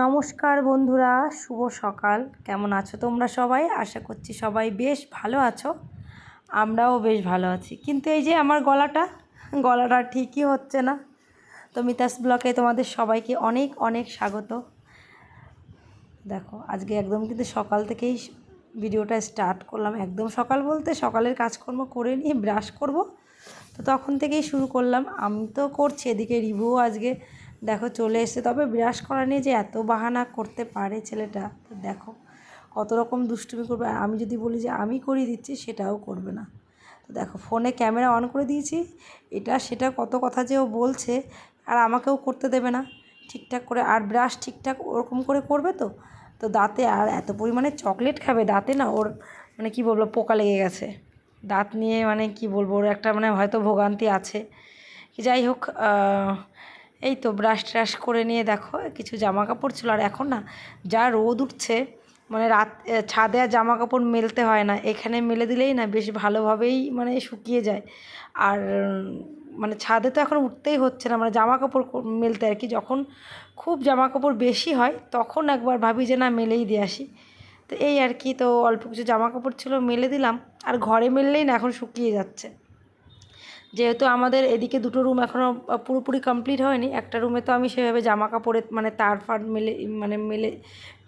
নমস্কার বন্ধুরা, শুভ সকাল। কেমন আছো তোমরা সবাই? আশা করছি সবাই বেশ ভালো আছো। আমরাও বেশ ভালো আছি। কিন্তু এই যে আমার গলাটা গলাটা ঠিকই হচ্ছে না। তো মিতাস ব্লকে তোমাদের সবাইকে অনেক অনেক স্বাগত। দেখো, আজকে একদম কিন্তু সকাল থেকেই ভিডিওটা স্টার্ট করলাম। একদম সকাল বলতে সকালের কাজকর্ম করে নিয়ে ব্রাশ করব। তো তখন থেকেই শুরু করলাম। আমি তো করছি, এদিকে রিভিউ আজকে দেখো চলে এসে তবে ব্রাশ করা নিয়ে যে এত বাহানা করতে পারে ছেলেটা, তো দেখো কত রকম দুষ্টুমি করবে। আর আমি যদি বলি যে আমি করিয়ে দিচ্ছি, সেটাও করবে না। তো দেখো ফোনে ক্যামেরা অন করে দিয়েছি। এটা সেটা কত কথা যে ও বলছে, আর আমাকেও করতে দেবে না। ঠিকঠাক করে, আর ব্রাশ ঠিকঠাক ওরকম করে করবে তো? তো দাঁতে আর এত পরিমাণে চকলেট খাবে দাঁতে না? ওর মানে কি বলব, পোকা লেগে গেছে। দাঁত নিয়ে মানে কি বলব, ওর একটা মানে হয়তো ভোগান্তি আছে। যাই হোক এই তো ব্রাশ ট্রাশ করে নিয়ে দেখো, কিছু জামা কাপড় ছিল আর এখন না যা রোদ উঠছে মানে রাত ছাদে আর জামা কাপড় মেলতে হয় না, এখানে মেলে দিলেই না বেশ ভালোভাবেই মানে শুকিয়ে যায়। আর মানে ছাদে তো এখন উঠতেই হচ্ছে না মানে জামা কাপড় মেলতে আর কি, যখন খুব জামা কাপড় বেশি হয় তখন একবার ভাবি যে না মেলেই দিয়ে আসি। তো এই আর কি, তো অল্প কিছু জামা কাপড় ছিল, মেলে দিলাম, আর ঘরে মেললেই না এখন শুকিয়ে যাচ্ছে। যেহেতু আমাদের এদিকে দুটো রুম এখনও পুরোপুরি কমপ্লিট হয়নি। একটা রুমে তো আমি সেভাবে জামা কাপড়ের মানে তার ফার মেলে মানে মেলে,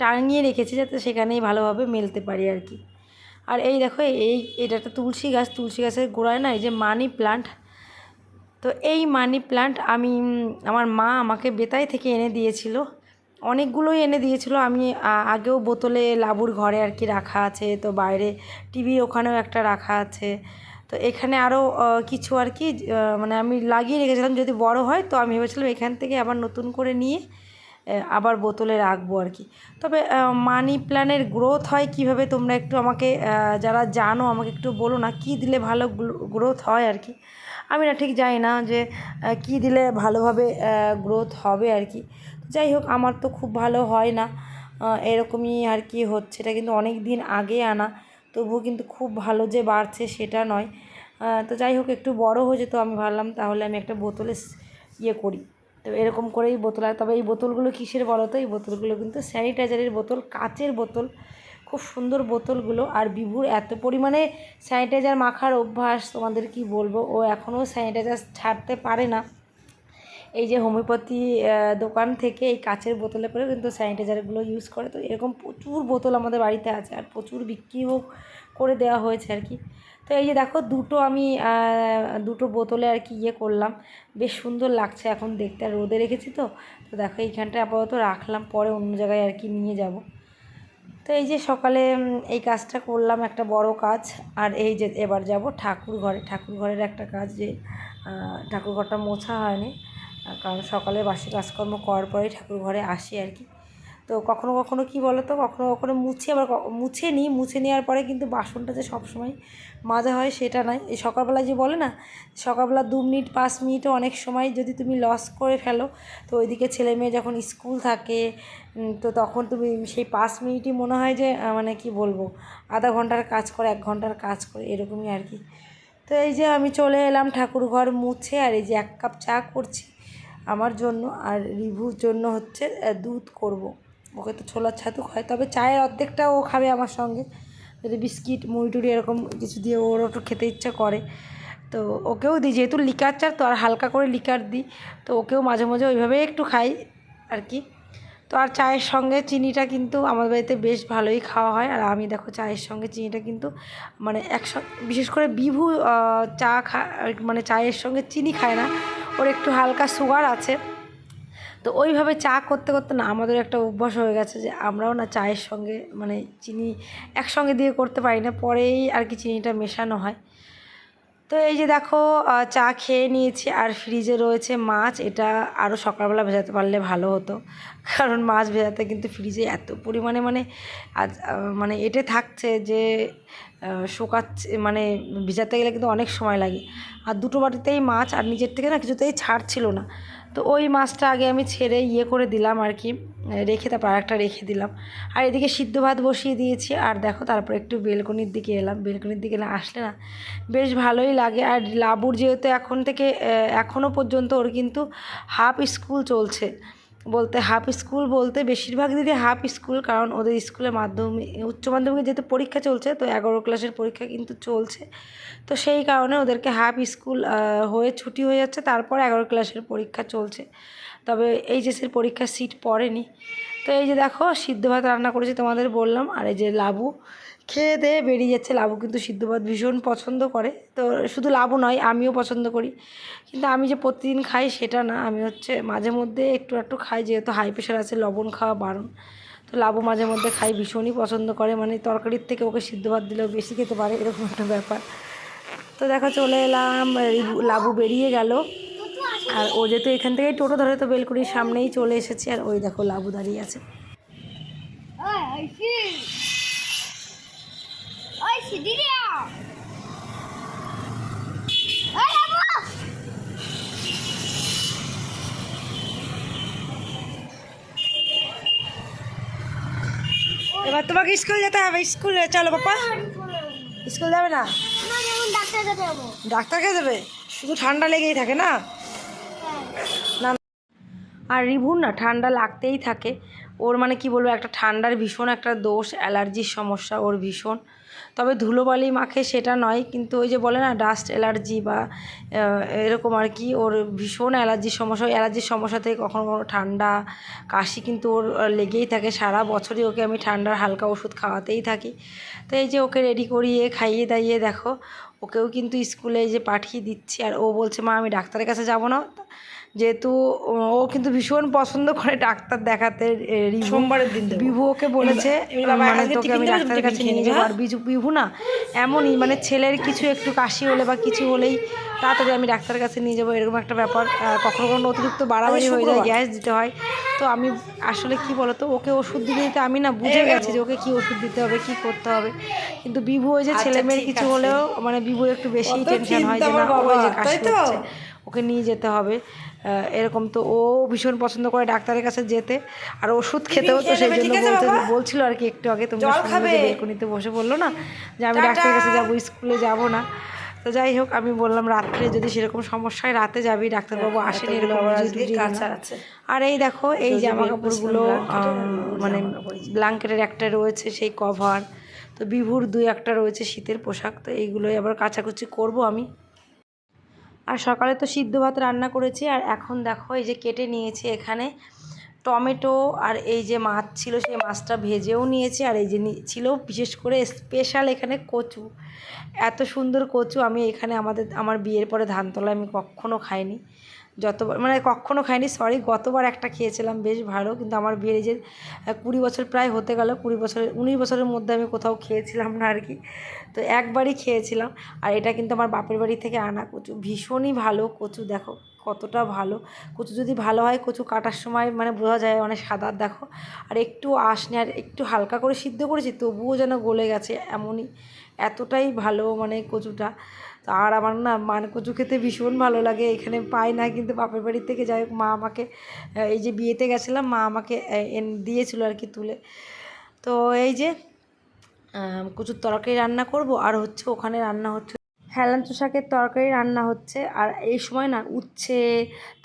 টাঙিয়ে রেখেছি যাতে সেখানেই ভালোভাবে মেলতে পারি আর কি। আর এই দেখো, এই এটা একটা তুলসী গাছ, তুলসী গাছের গোড়ায় না, এই যে মানি প্লান্ট তো এই মানি প্লান্ট আমি আমার মা আমাকে বেতাই থেকে এনে দিয়েছিল। অনেকগুলোই এনে দিয়েছিল। আমি আগেও বোতলে লাবুর ঘরে আর কি রাখা আছে, তো বাইরে টিভি ওখানেও একটা রাখা আছে। তো এখানে আরও কিছু আর কি মানে আমি লাগিয়ে রেখেছিলাম। যদি বড় হয় তো আমি ভেবেছিলাম এখান থেকে আবার নতুন করে নিয়ে আবার বোতলে রাখব আর কি। তবে মানি প্ল্যানের গ্রোথ হয় কীভাবে তোমরা একটু আমাকে যারা জানো আমাকে একটু বলো না, কী দিলে ভালো গ্রোথ হয় আর কি। আমি না ঠিক জানি না যে কী দিলে ভালোভাবে গ্রোথ হবে আর কি। যাই হোক, আমার তো খুব ভালো হয় না এরকমই আর কি হচ্ছে। এটা কিন্তু অনেক দিন আগে আনা। তবুও কিন্তু খুব ভালো যে বাড়ছে সেটা নয়। তো যাই হোক, একটু বড় হয়ে যেত আমি ভাবলাম, তাহলে আমি একটা বোতলে ইয়ে করি। তো এরকম করেই বোতল, আর তবে এই বোতলগুলো কিসের বলো তো? এই বোতলগুলো কিন্তু স্যানিটাইজারের বোতল, কাচের বোতল, খুব সুন্দর বোতলগুলো। আর বিভুর এত পরিমাণে স্যানিটাইজার মাখার অভ্যাস, তোমাদের কি বলব? ও এখনও স্যানিটাইজার ছাড়তে পারে না। এই যে হোমিওপ্যাথি দোকান থেকে এই কাচের বোতলে করে কিন্তু স্যানিটাইজারগুলো ইউজ করে। তো এরকম প্রচুর বোতল আমাদের বাড়িতে আছে আর প্রচুর বিক্রিও করে দেওয়া হয়েছে আর কি। তো এই যে দেখো দুটো আমি দুটো বোতলে আর কি ইয়ে করলাম। বেশ সুন্দর লাগছে এখন দেখতে আর রোদে রেখেছি তো। তো দেখো এইখানটায় আপাতত রাখলাম, পরে অন্য জায়গায় আর কি নিয়ে যাব। তো এই যে সকালে এই কাজটা করলাম একটা বড় কাজ। আর এই যে এবার যাব ঠাকুর ঘরে। ঠাকুর ঘরের একটা কাজ যে ঠাকুর ঘরটা মোছা হয়নি। কারণ সকালে বাসি কাজকর্ম করার পরেই ঠাকুর ঘরে আসি আর কি। তো কখনো কখনো কি বলো তো কখনো কখনো মুছে আবার মুছে নিই, মুছে নেওয়ার পরে কিন্তু বাসনটা যে সবসময় মাজা হয় সেটা নয় এই সকালবেলা যে বলে না, সকালবেলা দু মিনিট, পাঁচ মিনিটও অনেক সময় যদি তুমি লস করে ফেলো, তো ওইদিকে ছেলে মেয়ে যখন স্কুল থাকে তো তখন তুমি সেই পাঁচ মিনিটই মনে হয় যে মানে কি বলব, আধা ঘণ্টার কাজ করে, এক ঘণ্টার কাজ করে, এরকমই আর কি। তো এই যে আমি চলে এলাম ঠাকুর ঘর মুছে আর এই যে এক কাপ চা করছি আমার জন্য আর রিভুর জন্য হচ্ছে দুধ করব। ওকে তো ছোলার ছাতু খায় তবে চায়ের অর্ধেকটা ও খাবে আমার সঙ্গে। যদি বিস্কিট মুড়ি টুড়ি এরকম কিছু দিয়ে ওর একটু খেতে ইচ্ছা করে, তো ওকেও দিই। যেহেতু লিকার চা, তো আর হালকা করে লিকার দিই, তো ওকেও মাঝে মাঝে ওইভাবেই একটু খাই আর কি। তো আর চায়ের সঙ্গে চিনিটা কিন্তু আমার বাড়িতে বেশ ভালোই খাওয়া হয়। আর আমি দেখো চায়ের সঙ্গে চিনিটা কিন্তু মানে একসঙ্গে বিশেষ করে বিভু চা খা মানে চায়ের সঙ্গে চিনি খায় না। ওর একটু হালকা সুগার আছে। তো ওইভাবে চা করতে করতে না আমাদের একটা অভ্যাস হয়ে গেছে যে আমরাও না চায়ের সঙ্গে মানে চিনি একসঙ্গে দিয়ে করতে পারি না, পরেই আর কি চিনিটা মেশানো হয়। তো এই যে দেখো চা খেয়ে নিয়েছি আর ফ্রিজে রয়েছে মাছ। এটা আরও সকালবেলা ভেজাতে পারলে ভালো হতো। কারণ মাছ ভেজাতে কিন্তু ফ্রিজে এত পরিমাণে মানে আজ মানে এটে থাকছে যে শোকাচ্ছে মানে ভেজাতে গেলে কিন্তু অনেক সময় লাগে। আর দুটো বাটিতেই মাছ, আর নিজের থেকে না কিছুতেই ছাড় ছিল না। তো ওই মাছটা আগে আমি ছেড়ে ইয়ে করে দিলাম আর কি, রেখে তারপর আরেকটা রেখে দিলাম। আর এদিকে সিদ্ধ ভাত বসিয়ে দিয়েছি, আর দেখো তারপর একটু বেলকনির দিকে এলাম। বেলকনির দিকে আসলে না, বেশ ভালোই লাগে। আর লাবুর যেহেতু এখন থেকে এখনও পর্যন্ত ওর কিন্তু হাফ স্কুল চলছে। বলতে হাফ স্কুল বলতে বেশিরভাগ দিদি হাফ স্কুল কারণ ওদের স্কুলে মাধ্যমিক, উচ্চ মাধ্যমিকে যেহেতু পরীক্ষা চলছে, তো এগারো ক্লাসের পরীক্ষা কিন্তু চলছে। তো সেই কারণে ওদেরকে হাফ স্কুল হয়ে ছুটি হয়ে যাচ্ছে, তারপর এগারো ক্লাসের পরীক্ষা চলছে। তবে এইচএসের পরীক্ষার সিট পড়েনি। তো এই যে দেখো, সিদ্ধ ভাত রান্না করেছি তোমাদের বললাম, আর এই যে লাবু খেয়ে দিয়ে বেরিয়ে যাচ্ছে। লাবু কিন্তু সিদ্ধ ভাত ভীষণ পছন্দ করে। তো শুধু লাবু নয়, আমিও পছন্দ করি। কিন্তু আমি যে প্রতিদিন খাই সেটা না, আমি হচ্ছে মাঝে মধ্যে একটু একটু খাই, যেহেতু হাই প্রেশার আছে, লবণ খাওয়া বারণ। তো লাবু মাঝে মধ্যে খাই, ভীষণই পছন্দ করে। মানে তরকারির থেকে ওকে সিদ্ধ ভাত দিলেও বেশি খেতে পারে, এরকম একটা ব্যাপার। তো দেখো, চলে এলাম লাবু বেরিয়ে গেল। আর ও যেহেতু এখান থেকেই টোটো ধরে তো বেলকুড়ির সামনেই চলে এসেছে। আর ওই দেখো, লাবু দাঁড়িয়ে আছে। এবার তোমাকে স্কুল যেতে হবে স্কুলে চলো বাবা। স্কুল যাবে। না? ডাক্তারকে দেবে শুধু ঠান্ডা লেগেই থাকে না না। আর রিভুর না ঠান্ডা লাগতেই থাকে। ওর মানে কি বলব একটা ঠান্ডার ভীষণ একটা দোষ অ্যালার্জির সমস্যা ওর ভীষণ। তবে ধুলোবালি মাখে সেটা নয়, কিন্তু ওই যে বলে না ডাস্ট অ্যালার্জি বা এরকম আর কি, ওর ভীষণ অ্যালার্জির সমস্যা অ্যালার্জির সমস্যা থেকে কখনো কখনো ঠান্ডা, কাশি কিন্তু ওর লেগেই থাকে। সারা বছরই ওকে আমি ঠান্ডার হালকা ওষুধ খাওয়াতেই থাকি। তো এই যে ওকে রেডি করিয়ে, খাইয়ে দাইয়ে দেখো, ওকেও কিন্তু স্কুলে যে পাঠিয়ে দিচ্ছি, আর ও বলছে, মা, আমি ডাক্তারের কাছে যাব না। যেহেতু ও- কিন্তু ভীষণ পছন্দ করে ডাক্তার দেখাতে সোমবারের দিন। বিভু ওকে বলেছে মানে তোকে আমি ডাক্তারের কাছে নিয়ে যাব? আর বিজু বিভু না এমনই মানে ছেলের কিছু একটু কাশি হলে বা কিছু হলেই তাড়াতাড়ি আমি ডাক্তারের কাছে নিয়ে যাব। এরকম একটা ব্যাপার কখনো কখনো অতিরিক্ত বাড়াবাড়ি হয়ে যায় গ্যাস দিতে হয়। তো আমি আসলে কি বলতো ওকে ওষুধ দিতে দিতে আমি না বুঝে গেছি যে ওকে কি ওষুধ দিতে হবে কি করতে হবে। কিন্তু বিভু ওই যে আচ্ছা, ছেলে মেয়ের কিছু হলেও মানে বিভু একটু বেশি টেনশন হয় যে না ওই যে কাশি হচ্ছে ওকে নিয়ে যেতে হবে। এরকম তো ও ভীষণ পছন্দ করে ডাক্তারের কাছে যেতে। আর ওষুধ খেতেও তো সেই জন্য বলতে? বলছিল আর কি একটু আগে তোমরা বেলকনিতে বসে বলল না যে আমি ডাক্তারের কাছে যাব স্কুলে যাব না। তো যাই হোক আমি বললাম রাত্রে যদি সেরকম সমস্যা হয় রাতে যাবি ডাক্তারবাবু আসেনি। আর এই দেখো এই জামা কাপড়গুলো মানে। ব্ল্যাঙ্কেটের একটা রয়েছে সেই কভার। তো বিভুর দুই একটা রয়েছে শীতের পোশাক। তো এইগুলোই আবার কাচাকুচি করব আমি। আর সকালে তো সিদ্ধ ভাত রান্না করেছি, আর এখন দেখো এই যে কেটে নিয়েছি এখানে টমেটো আর এই যে মাছ ছিল, সেই মাছটা ভেজেও নিয়েছি, আর এই যে ছিল বিশেষ করে স্পেশাল এখানে কচু। এত সুন্দর কচু আমি এখানে আমাদের, আমার বিয়ের পরে ধানতলায় আমি কখনও খাইনি। যতবার মানে কখনও খাইনি সরি গতবার একটা খেয়েছিলাম, বেশ ভালো, কিন্তু আমার বিয়ের যে কুড়ি বছর প্রায় হতে গেল, কুড়ি বছরের, উনিশ বছরের মধ্যে আমি কোথাও খেয়েছিলাম না আর কি। তো একবারই খেয়েছিলাম, আর এটা কিন্তু আমার বাপের বাড়ি থেকে আনা কচু, ভীষণই ভালো কচু, দেখো কতটা ভালো। কচু যদি ভালো হয়, কচু কাটার সময় মানে বোঝা যায় অনেক সাদা, দেখো। আর একটু আসনে আর একটু হালকা করে সিদ্ধ করেছি, তবুও যেন গলে গেছে, এমনই, এতটাই ভালো মানে কচুটা। তো আর আমার না মানে কচু খেতে ভীষণ ভালো লাগে, এখানে পাই না কিন্তু বাপের বাড়ি থেকে যাই হোক, মা আমাকে এই যে বিয়েতে গেছিলাম, মা আমাকে এন- দিয়েছিল আর কি তুলে। তো এই যে কচুর তরকারি রান্না করব, আর হচ্ছে ওখানে রান্না হচ্ছে হেলাঞ্চু শাকের তরকারি রান্না হচ্ছে। আর এই সময় না উচ্ছে,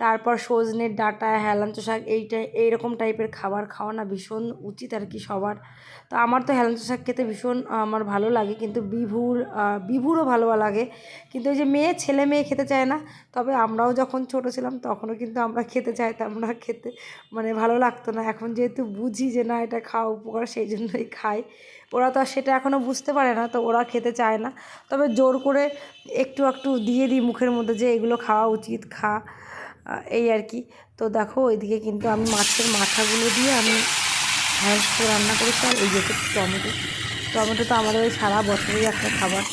তারপর সজনের ডাঁটা হেলাঞ্চু শাক এইটা, এইরকম টাইপের খাবার খাওয়া না ভীষণ উচিত আর কি সবার। তো আমার তো হেলাঞ্চু শাক খেতে ভীষণ, আমার ভালো লাগে। কিন্তু বিভুর বিভুরও ভালো লাগে। কিন্তু ওই যে মেয়ে, ছেলে মেয়ে খেতে চায় না, তবে আমরাও যখন ছোট ছিলাম তখনও কিন্তু আমরা খেতে চাইতাম না, খেতে মানে ভালো লাগতো না। এখন যেহেতু বুঝি যে না, এটা খাওয়া উপকার, সেই জন্যই খাই। ওরা তো আর সেটা এখনও বুঝতে পারে না, তো ওরা খেতে চায় না। তবে জোর করে একটু একটু দিয়ে দিই মুখের মধ্যে যে এগুলো খাওয়া উচিত, খা। এই আর কি। তো দেখো, ওইদিকে কিন্তু আমি মাছের মাথাগুলো দিয়ে আমি হ্যাঁ রান্না করেছি, আর এই যে টমেটো। টমেটো তো আমাদের ওই সারা বছরই একটা খাবার।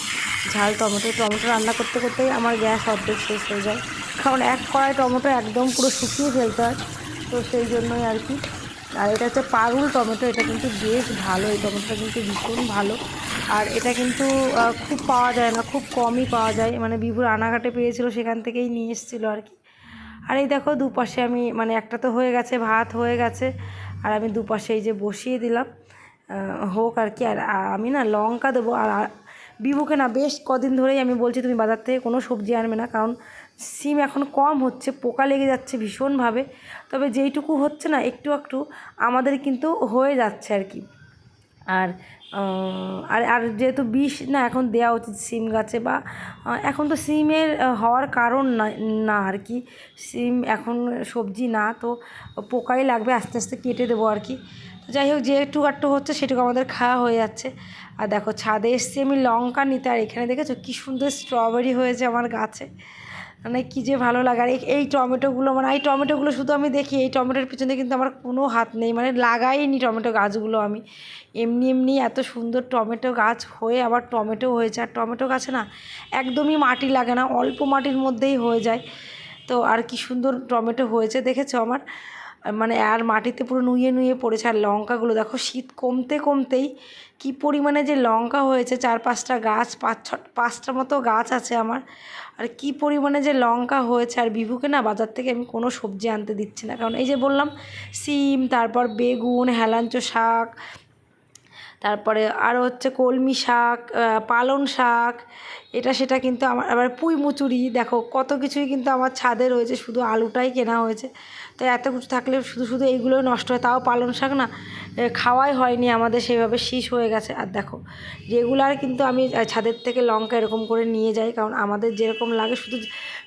ঝাল টমেটো টমেটো রান্না করতে করতেই আমার গ্যাস অর্ধেক শেষ হয়ে যায়। কারণ এক কড়াই টমেটো একদম পুরো শুকিয়ে ফেলতে হয়, তো সেই জন্যই আর কি। আর এটা হচ্ছে পারুল টমেটো, এটা কিন্তু বেশ ভালো, এই টমেটোটা কিন্তু ভীষণ ভালো। আর এটা কিন্তু খুব পাওয়া যায় না, খুব কমই পাওয়া যায়। মানে বিভুর আনাঘাটে পেয়েছিল, সেখান থেকেই নিয়ে এসেছিল আর কি। আর এই দেখো, দুপাশে আমি মানে একটা তো হয়ে গেছে, ভাত হয়ে গেছে। আর আমি দুপাশে এই যে বসিয়ে দিলাম। হোক আর কি, আর আমি না লঙ্কা দেবো। আর বিভুকে না বেশ কদিন ধরেই আমি বলছি, তুমি বাজার থেকে কোনো সবজি আনবে না। কারণ সিম এখন কম হচ্ছে, পোকা লেগে যাচ্ছে ভীষণভাবে। তবে যেইটুকু হচ্ছে না, একটু একটু আমাদের কিন্তু হয়ে যাচ্ছে আর কি। আর আর আর যেহেতু বিষ না, এখন দেওয়া উচিত সিম গাছে বা এখন তো সিমের হওয়ার কারণ না না আর কি। সিম এখন সবজি না, তো পোকাই লাগবে, আস্তে আস্তে কেটে দেবো আর কি। তো যাই হোক, যেটুকু একটু হচ্ছে, সেটুকু আমাদের খাওয়া হয়ে যাচ্ছে। আর দেখো, ছাদে এসছি আমি লঙ্কা নিতে, আর এখানে দেখেছ কী সুন্দর স্ট্রবেরি হয়েছে আমার গাছে। মানে কী যে ভালো লাগে। আর এই- টমেটোগুলো মানে এই টমেটোগুলো শুধু আমি দেখি, এই টমেটোর পিছনে কিন্তু আমার কোনো হাত নেই। মানে লাগাইনি টমেটো গাছগুলো আমি। এমনি এমনি এত সুন্দর টমেটো গাছ হয়ে আবার টমেটো হয়েছে। আর টমেটো গাছে না একদমই মাটি লাগে না, অল্প মাটির মধ্যেই হয়ে যায়। তো আর কি সুন্দর টমেটো হয়েছে, দেখেছ আমার? মানে আর মাটিতে পুরো নুয়ে নুয়ে পড়েছে। আর লঙ্কাগুলো দেখো, শীত কমতে কমতেই কি পরিমাণে যে লঙ্কা হয়েছে, চার পাঁচটা গাছ, পাঁচ ছ, পাঁচটা মতো গাছ আছে আমার। আর কি পরিমাণে যে লঙ্কা হয়েছে, আর বিভুকে না বাজার থেকে আমি কোনো সবজি আনতে দিচ্ছি না। কারণ এই যে বললাম, সিম, তারপর বেগুন হেলাঞ্চ শাক তারপরে আরও হচ্ছে কলমি শাক পালং শাক, এটা সেটা কিন্তু আমার, আবার পুঁই মুচুরি, দেখো কত কিছুই কিন্তু আমার ছাদে রয়েছে, শুধু আলুটাই কেনা হয়েছে। তো এত কিছু থাকলে শুধু শুধু এইগুলোই নষ্ট হয়, তাও পালং শাক না। খাওয়াই হয়নি, আমাদের সেইভাবে শীষ হয়ে গেছে। আর দেখো রেগুলার কিন্তু আমি ছাদের থেকে লঙ্কা এরকম করে নিয়ে যাই, কারণ আমাদের যেরকম লাগে, শুধু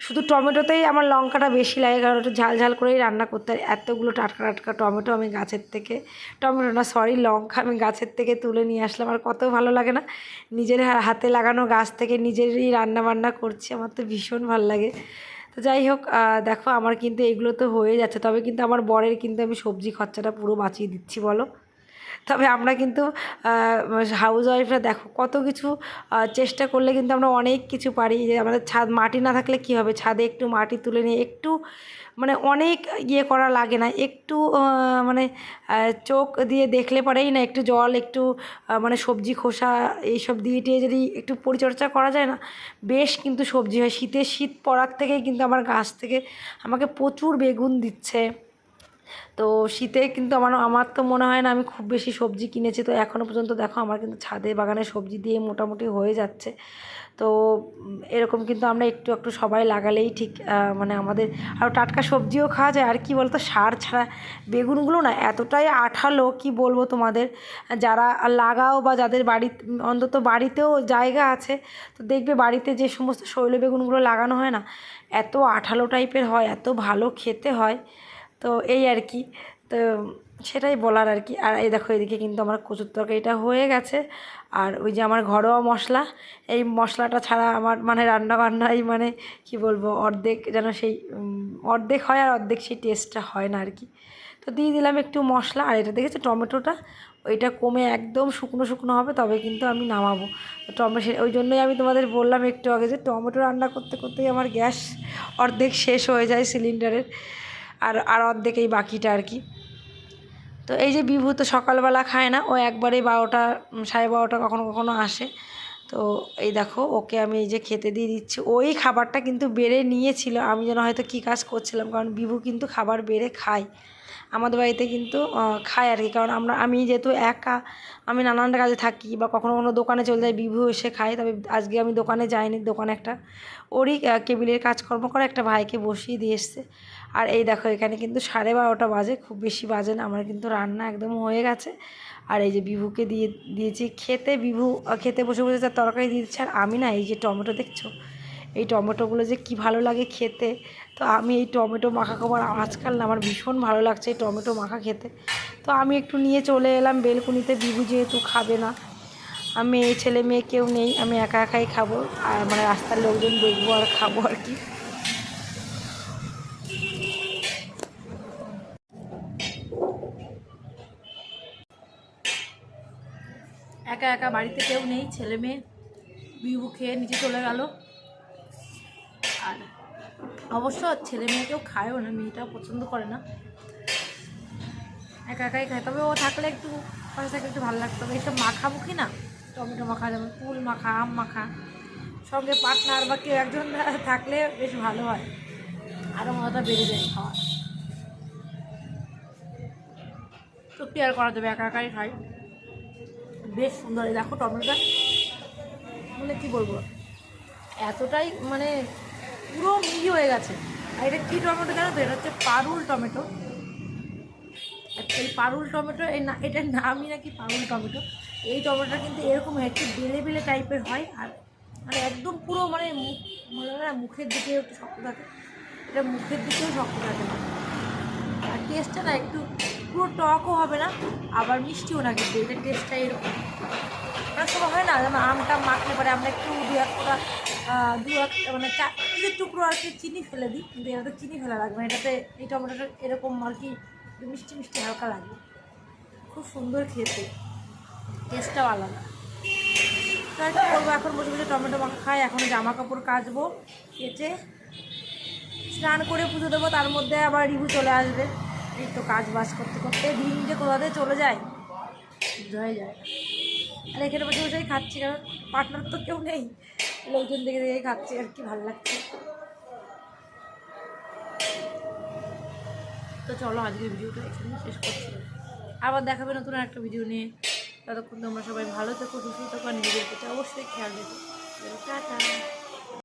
শুধু টমেটোতেই আমার লঙ্কাটা বেশি লাগে, কারণ একটু ঝাল ঝাল করেই রান্না করতে হয়। এতগুলো টাটকা টাটকা টমেটো আমি গাছের থেকে, টমেটো না সরি লঙ্কা আমি গাছের থেকে তুলে নিয়ে আসলাম, আর কত ভালো লাগে না? নিজের হাতে লাগানো গাছ থেকে নিজেরই রান্না বান্না করছি, আমার তো ভীষণ ভালো লাগে। যাই হোক দেখো আমার কিন্তু এগুলো তো হয়ে যাচ্ছে। তবে কিন্তু আমার বরের কিন্তু আমি সবজি খরচাটা পুরো বাঁচিয়ে দিচ্ছি, বলো। তবে আমরা কিন্তু হাউস ওয়াইফরা দেখো কত কিছু চেষ্টা করলে কিন্তু আমরা অনেক কিছু পারি। যে আমাদের ছাদ, মাটি না থাকলে কি হবে? ছাদে একটু মাটি তুলে নিয়ে একটু মানে অনেক ইয়ে করা লাগে না। একটু মানে চোখ দিয়ে দেখলে পরেই না একটু জল, একটু মানে সবজি খোসা এইসব দিয়ে টিয়ে যদি একটু পরিচর্যা করা যায় না, বেশ কিন্তু সবজি হয়। শীতের শীত পড়ার থেকেই কিন্তু আমার গাছ থেকে আমাকে প্রচুর বেগুন দিচ্ছে। তো শীতে কিন্তু আমার আমার তো মনে হয় না আমি খুব বেশি সবজি কিনেছি। তো এখনও পর্যন্ত দেখো আমার কিন্তু ছাদে বাগানে সবজি দিয়ে মোটামুটি হয়ে যাচ্ছে। তো এরকম কিন্তু আমরা একটু একটু সবাই লাগালেই ঠিক মানে আমাদের, আর টাটকা সবজিও খাওয়া যায়। আর কি বলতো, সার ছাড়া বেগুনগুলো না এতটাই আঠালো, কি বলব তোমাদের? যারা লাগাও বা যাদের বাড়ি, অন্তত বাড়িতেও জায়গা আছে, তো দেখবে বাড়িতে যে সমস্ত শৈল বেগুনগুলো লাগানো হয় না, এত আঠালো টাইপের হয়, এত ভালো খেতে হয়। তো এই আর কি। তো সেটাই বলার আর কি। আর এই দেখো, এদিকে কিন্তু আমার কচুর তরকারিটা হয়ে গেছে। আর ওই যে আমার ঘরোয়া মশলা, এই মশলাটা ছাড়া আমার মানে রান্না বান্নাই মানে কি বলব, অর্ধেক যেন সেই অর্ধেক হয় আর অর্ধেক সেই টেস্টটা হয় না আর কি। তো দিয়ে দিলাম একটু মশলা। আর এটা দেখেছ টমেটোটা? ওইটা কমে একদম শুকনো শুকনো হবে, তবে কিন্তু আমি নামাবো। টমেটো ওই জন্যই আমি তোমাদের বললাম একটু আগে যে টমেটো রান্না করতে করতেই আমার গ্যাস অর্ধেক শেষ হয়ে যায় সিলিন্ডারের। আর আর অর্ধেক এই বাকিটা আর কি। তো এই যে বিভূ তো সকালবেলা খায় না, ও একবারে বারোটা সাড়ে বারোটা কখনো কখনো আসে। তো এই দেখো, ওকে আমি এই যে খেতে দিয়ে দিচ্ছি। ওই খাবারটা কিন্তু বেড়ে নিয়েছিল, আমি যেন হয়তো কী কাজ করছিলাম, কারণ বিভু কিন্তু খাবার বেড়ে খায়। আমাদের বাড়িতে কিন্তু খায় আর কি, কারণ আমরা, আমি যেহেতু একা আমি নানান কাজে থাকি বা কখনো কোনো দোকানে চলে যাই, বিভু এসে খাই তবে আজকে আমি দোকানে যাইনি, দোকানে একটা ওরই কেবিলের কাজকর্ম করে একটা ভাইকে বসিয়ে দিয়ে এসছে। আর এই দেখো, এখানে কিন্তু সাড়ে বারোটা বাজে, খুব বেশি বাজে না, আমার কিন্তু রান্না একদম হয়ে গেছে। আর এই যে বিভুকে দিয়ে, দিয়েছি খেতে, বিভু খেতে বসে বসে তার তরকারি দিয়ে দিচ্ছে। আর আমি না, এই যে টমেটো দেখছ, এই টমেটোগুলো যে কি ভালো লাগে খেতে। তো আমি এই টমেটো মাখা খাবার আজকাল না আমার ভীষণ ভালো লাগছে এই টমেটো মাখা খেতে। তো আমি একটু নিয়ে চলে এলাম, বেলকুনিতে বিভু যেহেতু খাবে না। আমি এই ছেলে মেয়ে কেউ নেই, আমি একা একাই খাব। আর মানে রাস্তার লোকজন দেখব আর খাব আর কি। একা একা বাড়িতে কেউ নেই, ছেলে মেয়ে বিভু খেয়ে নিচে চলে গেল। অবশ্য ছেলে মেয়ে কেউ খায়ও না, মেয়েটাও পছন্দ করে না। একা একাই খায়, তবে ও থাকলে একটু পাশে থাকলে একটু ভালো লাগতো। তবে এইসব মাখামুখি না, টমেটো মাখা যেমন কুল মাখা, আম মাখা, সঙ্গে পার্টনার বা কেউ একজন থাকলে বেশ ভালো হয়। আরও মজাটা বেড়ে যায় খাওয়া তো কি আর করা যাবে, একা একাই খাই। বেশ সুন্দর দেখো টমেটোটা। মানে কি বলব, এতটাই মানে পুরো মিহি হয়ে গেছে। আর এটা কী টমেটো জানো তো? এটা হচ্ছে পারুল টমেটো। এই পারুল টমেটো, এই না, এটার নামই নাকি পারুল টমেটো। এই টমেটোটা কিন্তু এরকম একটু বেলে বেলে টাইপের হয়। আর মানে একদম পুরো মানে মুখ মনে হয় মুখের দিকে একটু শক্ত থাকে। এটা মুখের দিকেও শক্ত থাকে। না আর টেস্টটা না একটু, পুরো টকও হবে না, আবার মিষ্টিও না কিন্তু এটা টেস্টটা এরকম। অনেক সময় হয় না? যেমন আমটা মাখলে পরে আমরা একটু দু এক দু এক মানে চার টুকরো আর কি চিনি ফেলে দিই, কিন্তু এটাতে চিনি ফেলা লাগবে এটাতে এই টমেটোটা এরকম আর কি মিষ্টি মিষ্টি হালকা লাগে। খুব সুন্দর খেতে। টেস্টটাও আলাদা। কি করব, এখন বসে বসে টমেটো মাখা খাই, এখন জামা কাপড় কাচবো কেচে স্নান করে পুজো দেবো, তার মধ্যে আবার রিভু চলে আসবে। এই তো কাজ বাজ করতে করতে দিন যে কোথাতে চলে যায়? হয়ে যায় আর এখানে বসে বসেই খাচ্ছি, কারণ পার্টনার তো কেউ নেই। লোকজন দেখে দেখে খাচ্ছি, আর কি ভালো লাগছে। তো চলো আজকে ভিডিওটা এখানে শেষ করছি। আবার দেখাবে নতুন একটা ভিডিও নিয়ে। ততক্ষণ তোমরা সবাই ভালো থেকো, সুস্থ থাকো, আর নিজেদের প্রতি অবশ্যই খেয়াল রেখো। টাটা।